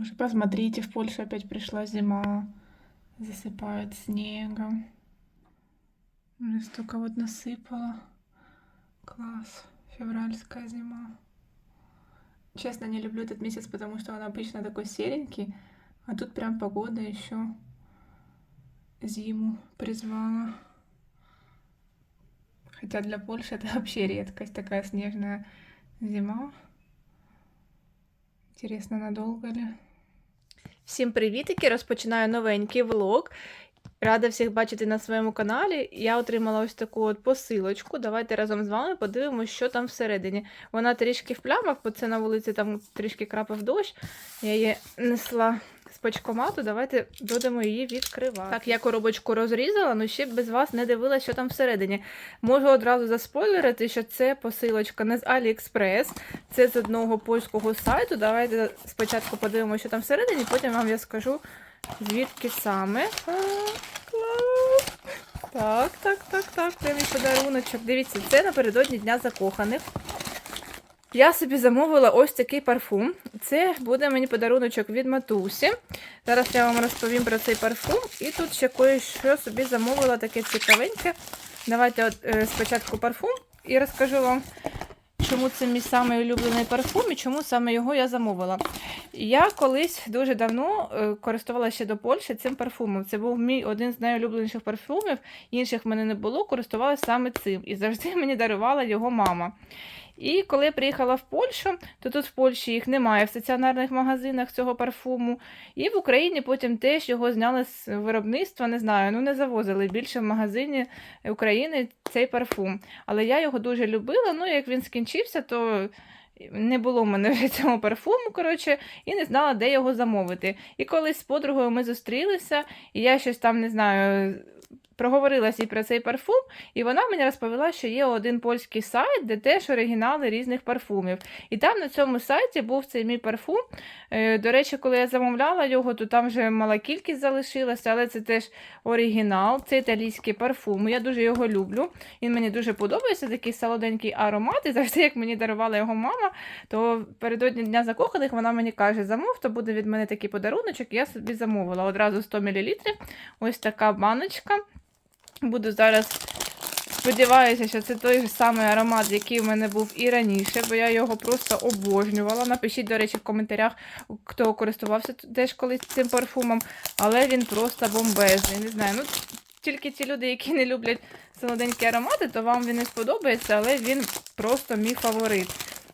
Уже посмотрите, в Польшу опять пришла зима. Засыпают снегом. Уже столько вот насыпало. Класс. Февральская зима. Честно, не люблю этот месяц, потому что он обычно такой серенький. А тут прям погода еще зиму призвала. Хотя для Польши это вообще редкость, такая снежная зима. Интересно, надолго ли? Всім привітики! Розпочинаю новенький влог. Рада всіх бачити на своєму каналі. Я отримала ось таку от посилочку. Давайте разом з вами подивимося, що там всередині. Вона трішки в плямах, бо це на вулиці там трішки крапав дощ. Я її несла з почкомату. Давайте будемо її відкривати. Так, я коробочку розрізала, але ще без вас не дивилася, що там всередині. Можу одразу заспойлерити, що це посилочка не з AliExpress, це з одного польського сайту. Давайте спочатку подивимося, що там всередині, потім вам я скажу, звідки саме. Так, так, так, так, прямий подаруночок. Дивіться, це напередодні Дня закоханих. Я собі замовила ось такий парфум. Це буде мені подаруночок від матусі. Зараз я вам розповім про цей парфум. І тут ще кое-що собі замовила таке цікавеньке. Давайте от, е, спочатку парфум і розкажу вам, чому це мій самий улюблений парфум і чому саме його я замовила. Я колись дуже давно е, користувалася до Польщі цим парфумом. Це був мій один з найулюбленіших парфумів, інших в мене не було, користувалася саме цим. І завжди мені дарувала його мама. І коли я приїхала в Польщу, то тут в Польщі їх немає в стаціонарних магазинах цього парфуму. І в Україні потім теж його зняли з виробництва, не знаю, ну не завозили більше в магазині України цей парфум. Але я його дуже любила. Ну, як він скінчився, то не було в мене вже цього парфуму, коротше, і не знала, де його замовити. І колись з подругою ми зустрілися, і я щось там не знаю. Проговорилася і про цей парфум, і вона мені розповіла, що є один польський сайт, де теж оригінали різних парфумів. І там на цьому сайті був цей мій парфум. Е, До речі, коли я замовляла його, то там вже мала кількість залишилася, але це теж оригінал, це італійський парфум. Я дуже його люблю. Він мені дуже подобається, такий солоденький аромат. І завжди, як мені дарувала його мама, то передодні дня закоханих вона мені каже: замов, то буде від мене такий подаруночок. Я собі замовила одразу 100 мл. Ось така баночка. Буду зараз сподіваюся, що це той же самий аромат, який в мене був і раніше, бо я його просто обожнювала. Напишіть, до речі, в коментарях, хто користувався теж колись цим парфумом, але він просто бомбезний. Не знаю, ну тільки ті люди, які не люблять солоденькі аромати, то вам він не сподобається, але він просто мій фаворит.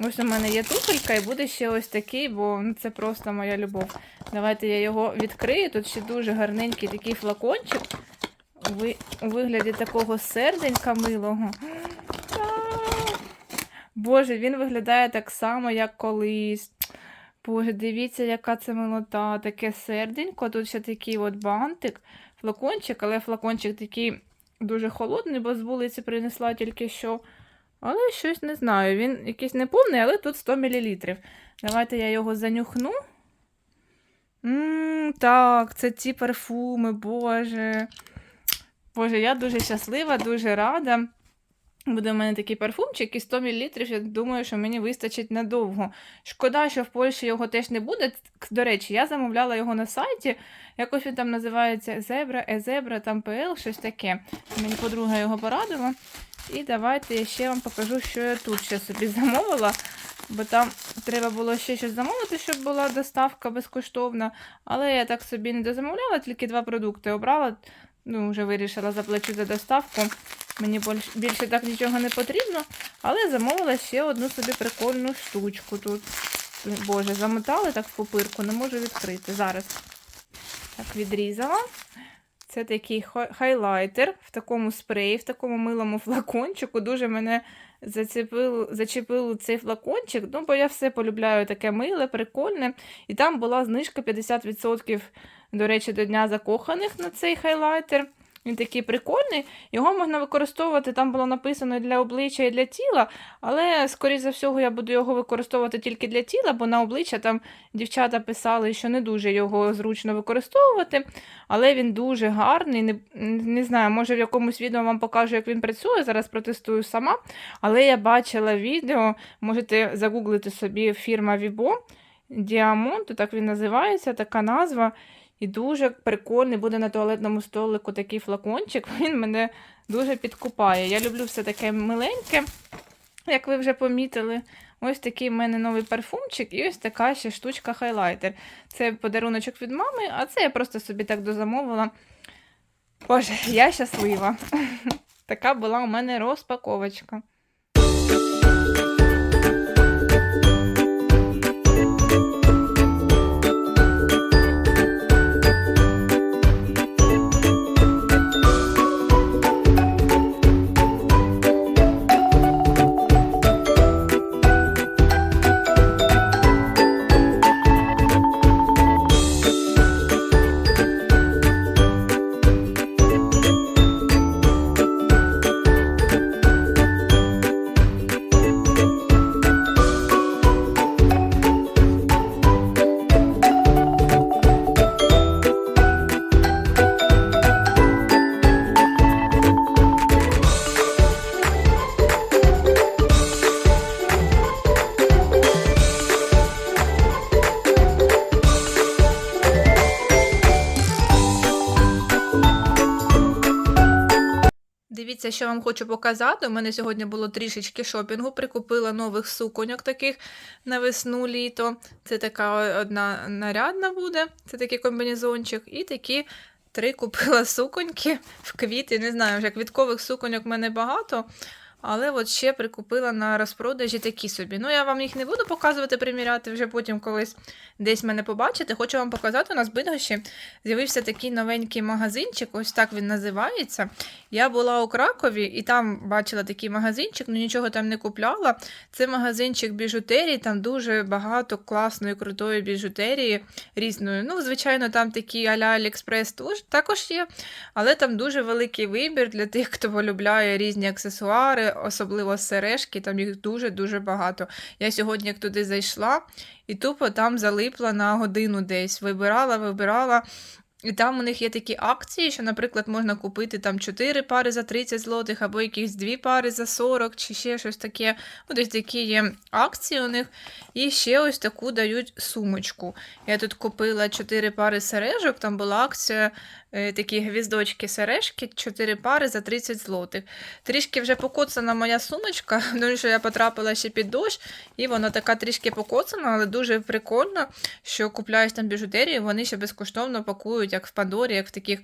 Ось у мене є туфелька і буде ще ось такий, бо ну, це просто моя любов. Давайте я його відкрию. Тут ще дуже гарненький такий флакончик у вигляді такого серденька милого. Боже, він виглядає так само, як колись. Боже, дивіться, яка це милота, таке серденько. Тут ще такий от бантик, флакончик, але флакончик такий дуже холодний, бо з вулиці принесла тільки що. Але щось не знаю. Він якийсь неповний, але тут 100 мл. Давайте я його занюхну. Ммм, так, це ті парфуми, боже. Боже, я дуже щаслива, дуже рада. Буде в мене такий парфумчик і 100 мл, я думаю, що мені вистачить надовго. Шкода, що в Польщі його теж не буде. До речі, я замовляла його на сайті. Якось він там називається Зебра, Езебра, там ПЛ, щось таке. Мені подруга його порадила. І давайте я ще вам покажу, що я тут ще собі замовила. Бо там треба було ще щось замовити, щоб була доставка безкоштовна. Але я так собі не дозамовляла, тільки два продукти обрала. Ну, вже вирішила заплачу за доставку. Мені більше так нічого не потрібно, але замовила ще одну собі прикольну штучку тут. Боже, замотали так в пупирку, не можу відкрити. Зараз так відрізала. Це такий хай- хайлайтер в такому спреї, в такому милому флакончику. Дуже мене зачепило, зачепив цей флакончик. Ну, бо я все полюбляю таке миле, прикольне. І там була знижка 50%, до речі, до Дня закоханих на цей хайлайтер. Він такий прикольний. Його можна використовувати, там було написано для обличчя і для тіла, але, скоріш за всього, я буду його використовувати тільки для тіла, бо на обличчя там дівчата писали, що не дуже його зручно використовувати. Але він дуже гарний. Не, не знаю, може в якомусь відео вам покажу, як він працює. Зараз протестую сама. Але я бачила відео, можете загуглити собі фірма Vibo. Діамонт, так він називається, така назва. І дуже прикольний буде на туалетному столику такий флакончик. Він мене дуже підкупає. Я люблю все таке миленьке, як ви вже помітили. Ось такий в мене новий парфумчик, і ось така ще штучка хайлайтер. Це подаруночок від мами, а це я просто собі так дозамовила. Боже, я щаслива. Така була у мене розпаковочка. Дивіться, що вам хочу показати. У мене сьогодні було трішечки шопінгу. Прикупила нових суконьок таких на весну літо. Це така одна нарядна буде, це такий комбінезончик. І такі три купила суконьки в квіти. Не знаю, вже квіткових суконьок в мене багато. Але от ще прикупила на розпродажі такі собі. Ну, я вам їх не буду показувати, приміряти вже потім колись десь мене побачите. Хочу вам показати, у нас в Бидгощі з'явився такий новенький магазинчик, ось так він називається. Я була у Кракові і там бачила такий магазинчик, ну нічого там не купляла. Це магазинчик біжутерії, там дуже багато класної, крутої біжутерії різної. Ну, звичайно, там такі а-ля Аліекспрес також є, але там дуже великий вибір для тих, хто полюбляє різні аксесуари, особливо сережки, там їх дуже-дуже багато. Я сьогодні як туди зайшла і тупо там залипла на годину десь. Вибирала, вибирала. І там у них є такі акції, що, наприклад, можна купити там 4 пари за 30 злотих, або якісь 2 пари за 40, чи ще щось таке. Ну, Ось такі є акції у них. І ще ось таку дають сумочку. Я тут купила 4 пари сережок, там була акція, такі гвіздочки сережки, 4 пари за 30 злотих. Трішки вже покоцана моя сумочка, тому що я потрапила ще під дощ, і вона така трішки покоцана, але дуже прикольно, що купляєш там біжутерію, вони ще безкоштовно пакують, як в Пандорі, як в таких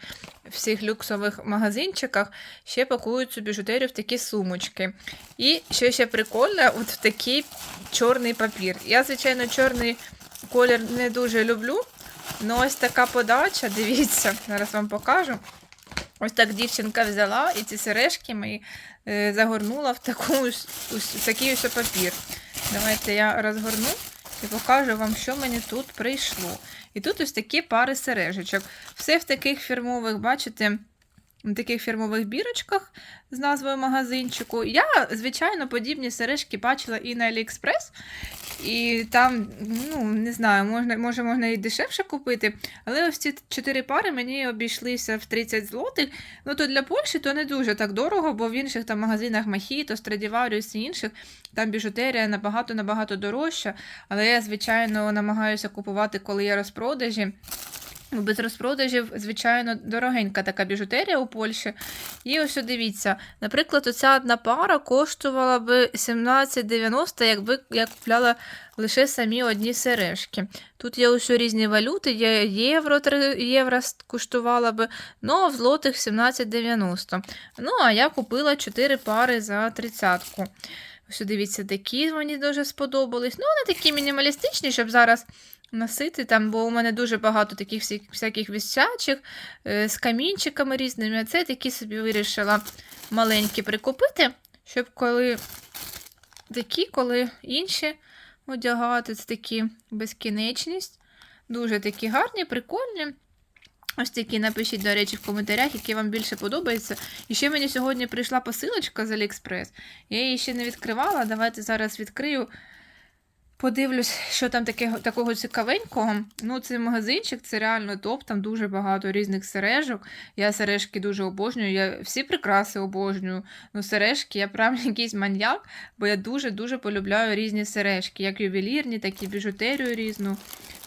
всіх люксових магазинчиках, ще пакують цю біжутерію в такі сумочки. І що ще прикольно, от в такий чорний папір. Я, звичайно, чорний колір не дуже люблю. Ну, ось така подача, дивіться, зараз вам покажу. Ось так дівчинка взяла і ці сережки мої е, загорнула в, таку, в такий ось папір. Давайте я розгорну і покажу вам, що мені тут прийшло. І тут ось такі пари сережечок. Все в таких фірмових, бачите, в таких фірмових бірочках з назвою магазинчику. Я, звичайно, подібні сережки бачила і на Аліекспрес. І там, ну, не знаю, можна, може, можна і дешевше купити. Але ось ці чотири пари мені обійшлися в 30 злотих. Ну, то для Польщі то не дуже так дорого, бо в інших там магазинах Махіто, Страдіваріус і інших там біжутерія набагато-набагато дорожча. Але я, звичайно, намагаюся купувати, коли є розпродажі. Без розпродажів, звичайно, дорогенька така біжутерія у Польщі. І ось дивіться, наприклад, оця одна пара коштувала би 17,90, якби я купляла лише самі одні сережки. Тут є ось різні валюти, є євро, 3 євро коштувала би, ну а в злотих 17,90. Ну, а я купила 4 пари за тридцятку. Ось дивіться, такі мені дуже сподобались. Ну, вони такі мінімалістичні, щоб зараз носити там, бо у мене дуже багато таких всяких вісячих е, з камінчиками різними. А це такі собі вирішила маленькі прикупити, щоб коли такі, коли інші одягати, це такі безкінечність. Дуже такі гарні, прикольні. Ось такі напишіть, до речі, в коментарях, які вам більше подобається. І ще мені сьогодні прийшла посилочка з Аліекспрес. Я її ще не відкривала. Давайте зараз відкрию. Подивлюсь, що там таке, такого цікавенького. Ну, цей магазинчик це реально топ, там дуже багато різних сережок. Я сережки дуже обожнюю. Я всі прикраси обожнюю. Ну, сережки, я прям якийсь маньяк, бо я дуже-дуже полюбляю різні сережки, як ювелірні, так і біжутерію різну.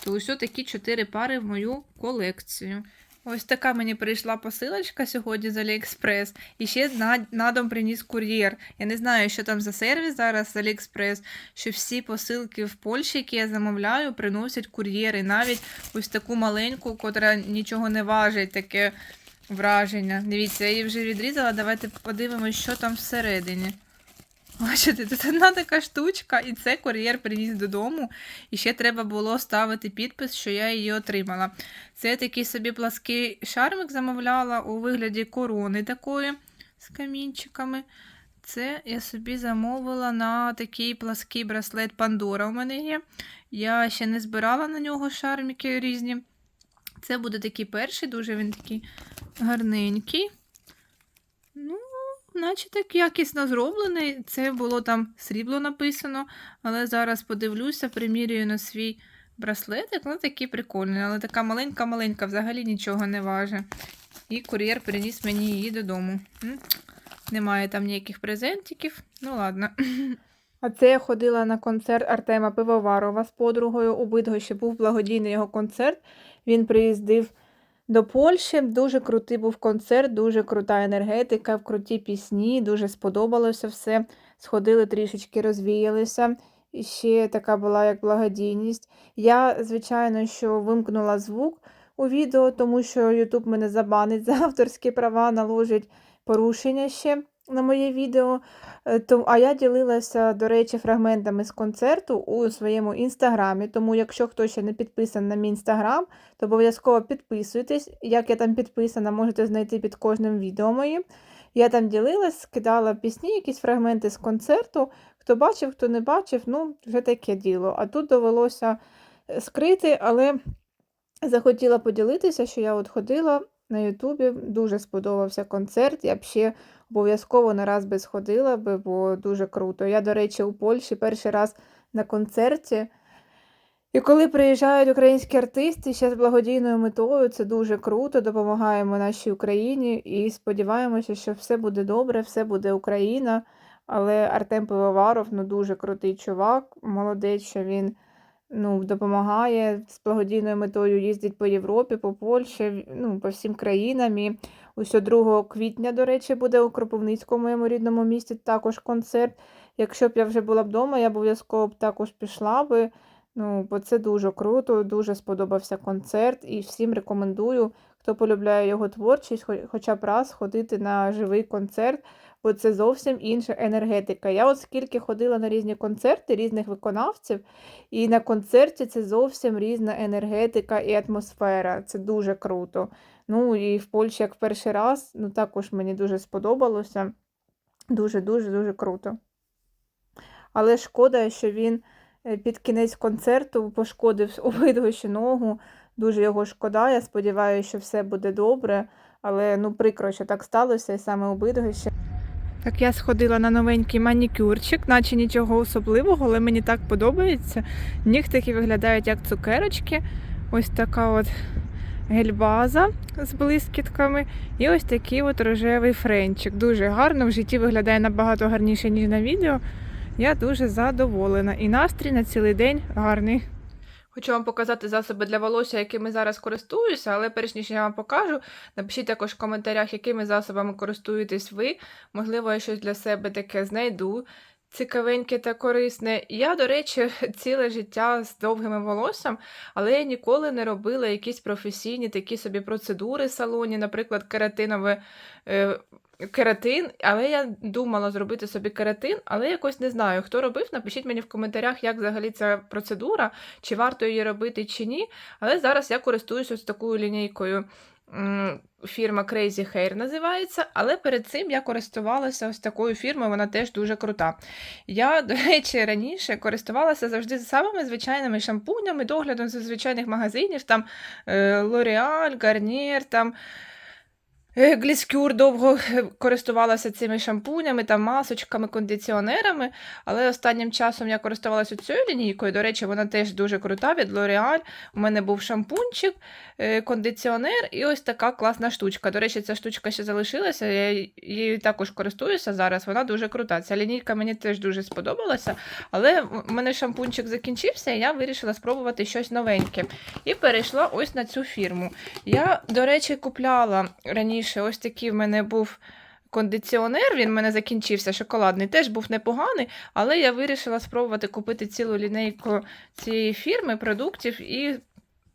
То ось такі чотири пари в мою колекцію. Ось така мені прийшла посилочка сьогодні з Аліекспрес. І ще на, на дом приніс кур'єр. Я не знаю, що там за сервіс зараз з Аліекспрес, що всі посилки в Польщі, які я замовляю, приносять кур'єри. Навіть ось таку маленьку, котра нічого не важить, таке враження. Дивіться, я її вже відрізала. Давайте подивимось, що там всередині. Бачите, тут одна така штучка, і це кур'єр приніс додому. І ще треба було ставити підпис, що я її отримала. Це такий собі плаский шармик замовляла у вигляді корони такої з камінчиками. Це я собі замовила на такий плаский браслет Пандора у мене є. Я ще не збирала на нього шармики різні. Це буде такий перший, дуже він такий гарненький. Наче так якісно зроблений. Це було там срібло написано, але зараз подивлюся, примірюю на свій браслетик. Ну, такий прикольний, але така маленька-маленька, взагалі нічого не важить. І кур'єр приніс мені її додому. Немає там ніяких презентиків. Ну, ладно. А це я ходила на концерт Артема Пивоварова з подругою. У Бидгощі був благодійний його концерт. Він приїздив до Польщі. Дуже крутий був концерт, дуже крута енергетика, круті пісні, дуже сподобалося все. Сходили трішечки, розвіялися. І ще така була як благодійність. Я, звичайно, що вимкнула звук у відео, тому що YouTube мене забанить за авторські права, наложить порушення ще на моє відео. Е, А я ділилася, до речі, фрагментами з концерту у своєму інстаграмі. Тому, якщо хтось ще не підписаний на мій інстаграм, то обов'язково підписуйтесь. Як я там підписана, можете знайти під кожним відео моїм. Я там ділилась, скидала пісні, якісь фрагменти з концерту. Хто бачив, хто не бачив, ну, вже таке діло. А тут довелося е, скрити, але захотіла поділитися, що я от ходила на Ютубі, дуже сподобався концерт. Я б ще обов'язково не раз би сходила би, бо дуже круто. Я, до речі, у Польщі перший раз на концерті. І коли приїжджають українські артисти ще з благодійною метою, це дуже круто. Допомагаємо нашій Україні і сподіваємося, що все буде добре, все буде Україна. Але Артем Пивоваров ну, дуже крутий чувак, молодець, що він ну, допомагає з благодійною метою їздить по Європі, по Польщі, ну, по всім країнам. І ось 2 квітня, до речі, буде у Кропивницькому моєму рідному місті також концерт. Якщо б я вже була вдома, я обов'язково б також пішла би. Ну, бо це дуже круто, дуже сподобався концерт, і всім рекомендую, хто полюбляє його творчість, хоча б раз ходити на живий концерт, бо це зовсім інша енергетика. Я от скільки ходила на різні концерти різних виконавців, і на концерті це зовсім різна енергетика і атмосфера. Це дуже круто. Ну і в Польщі, як перший раз, ну також мені дуже сподобалося. Дуже-дуже дуже круто. Але шкода, що він е, під кінець концерту пошкодив обидву ногу. Дуже його шкода. Я сподіваюся, що все буде добре. Але ну прикро, що так сталося, і саме обидва ще. Так я сходила на новенький манікюрчик, наче нічого особливого, але мені так подобається. Нігтики виглядають як цукерочки. Ось така от гельбаза з блискітками. І ось такий от рожевий френчик. Дуже гарно. В житті виглядає набагато гарніше, ніж на відео. Я дуже задоволена. І настрій на цілий день гарний. Хочу вам показати засоби для волосся, якими зараз користуюся, але перш ніж я вам покажу, напишіть також в коментарях, якими засобами користуєтесь ви. Можливо, я щось для себе таке знайду. Цікавеньке та корисне. Я, до речі, ціле життя з довгим волоссям, але я ніколи не робила якісь професійні такі собі процедури в салоні, наприклад, кератинове е, кератин. Але я думала зробити собі кератин, але якось не знаю, хто робив. Напишіть мені в коментарях, як взагалі ця процедура, чи варто її робити, чи ні. Але зараз я користуюся ось такою лінійкою. Фірма Crazy Hair називається, але перед цим я користувалася ось такою фірмою, вона теж дуже крута. Я, до речі, раніше користувалася завжди самими звичайними шампунями, доглядом зі звичайних магазинів, там е, L'Oreal, Garnier, там Гліскюр довго е, користувалася цими шампунями, там, масочками, кондиціонерами, але останнім часом я користувалася цією лінійкою. До речі, вона теж дуже крута від L'Oreal. У мене був шампунчик, е, кондиціонер і ось така класна штучка. До речі, ця штучка ще залишилася. Я її також користуюся зараз. Вона дуже крута. Ця лінійка мені теж дуже сподобалася, але в мене шампунчик закінчився, і я вирішила спробувати щось новеньке. І перейшла ось на цю фірму. Я, до речі, купляла раніше ось такий в мене був. Кондиціонер, він в мене закінчився, шоколадний, теж був непоганий, але я вирішила спробувати купити цілу лінейку цієї фірми продуктів і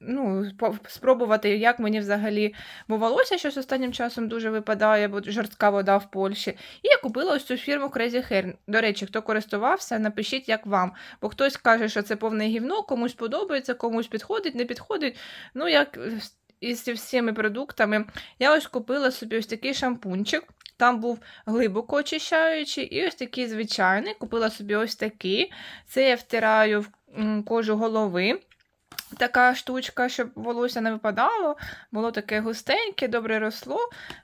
ну, спробувати, як мені взагалі бо волосся щось останнім часом дуже випадає, бо жорстка вода в Польщі. І я купила ось цю фірму Crazy Hair. До речі, хто користувався, напишіть, як вам. Бо хтось каже, що це повне гівно, комусь подобається, комусь підходить, не підходить. Ну, як із всіми продуктами, я ось купила собі ось такий шампунчик. Там був глибоко очищаючий, і ось такий звичайний. Купила собі ось такий. Це я втираю в кожу голови. Така штучка, щоб волосся не випадало, було таке густеньке, добре росло.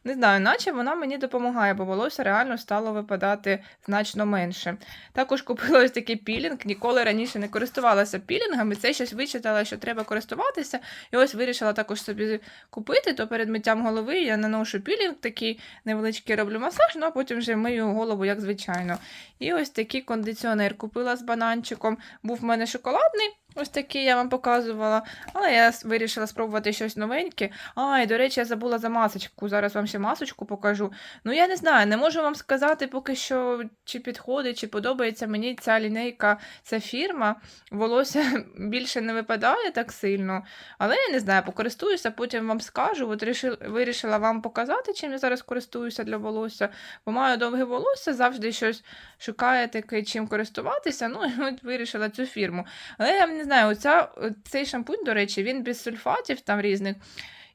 Не знаю, наче вона мені допомагає, бо волосся реально стало випадати значно менше. Також купила ось такий пілінг, ніколи раніше не користувалася пілінгами. Це щось вичитала, що треба користуватися. І ось вирішила також собі купити, то перед миттям голови я наношу пілінг, такий невеличкий роблю масаж, ну а потім вже мию голову, як звичайно. І ось такий кондиціонер купила з бананчиком. Був в мене шоколадний. Ось такий я вам показувала, але я вирішила спробувати щось новеньке. А, і до речі, я забула за масочку. Зараз вам ще масочку покажу. Ну, я не знаю, не можу вам сказати поки що, чи підходить, чи подобається мені ця лінейка, ця фірма. Волосся більше не випадає так сильно. Але я не знаю, покористуюся, потім вам скажу. От вирішила вам показати, чим я зараз користуюся для волосся. Бо маю довге волосся, завжди щось шукає таке, чим користуватися. Ну, і от вирішила цю фірму. Але я не знаю, оця, цей шампунь, до речі, він без сульфатів там різних.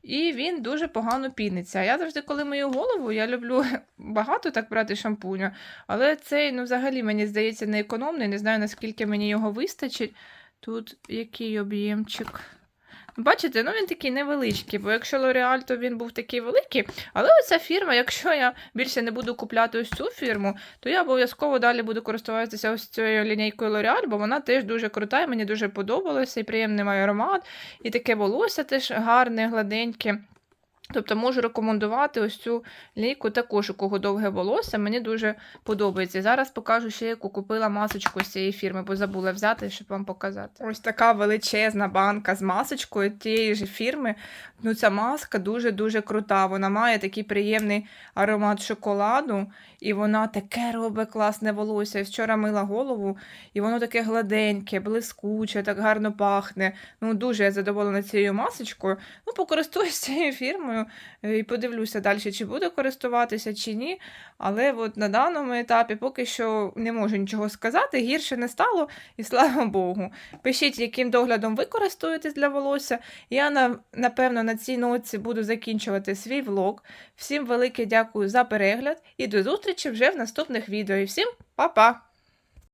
І він дуже погано піниться. Я завжди, коли мою голову, я люблю багато так брати шампуню, але цей, ну, взагалі, мені здається, не економний. Не знаю, наскільки мені його вистачить. Тут який об'ємчик. Бачите, ну він такий невеличкий, бо якщо L'Oreal, то він був такий великий. Але оця фірма, якщо я більше не буду купляти ось цю фірму, то я обов'язково далі буду користуватися ось цією лінійкою L'Oreal, бо вона теж дуже крута, і мені дуже подобалося, і приємний має аромат, і таке волосся теж гарне, гладеньке. Тобто можу рекомендувати ось цю лійку також, у кого довге волосся, мені дуже подобається. Зараз покажу ще, яку купила масочку з цієї фірми, бо забула взяти, щоб вам показати. Ось така величезна банка з масочкою тієї ж фірми. Ну, ця маска дуже-дуже крута. Вона має такий приємний аромат шоколаду, і вона таке робить класне волосся. Вчора мила голову, і воно таке гладеньке, блискуче, так гарно пахне. Ну, дуже я задоволена цією масочкою. Ну, покористуюсь цією фірмою е, і подивлюся далі, чи буду користуватися, чи ні. Але от на даному етапі поки що не можу нічого сказати. Гірше не стало, і слава Богу. Пишіть, яким доглядом ви користуєтесь для волосся. Я на, напевно на цій ноці буду закінчувати свій влог. Всім велике дякую за перегляд і до зустрічі вже в наступних відео. І всім па-па!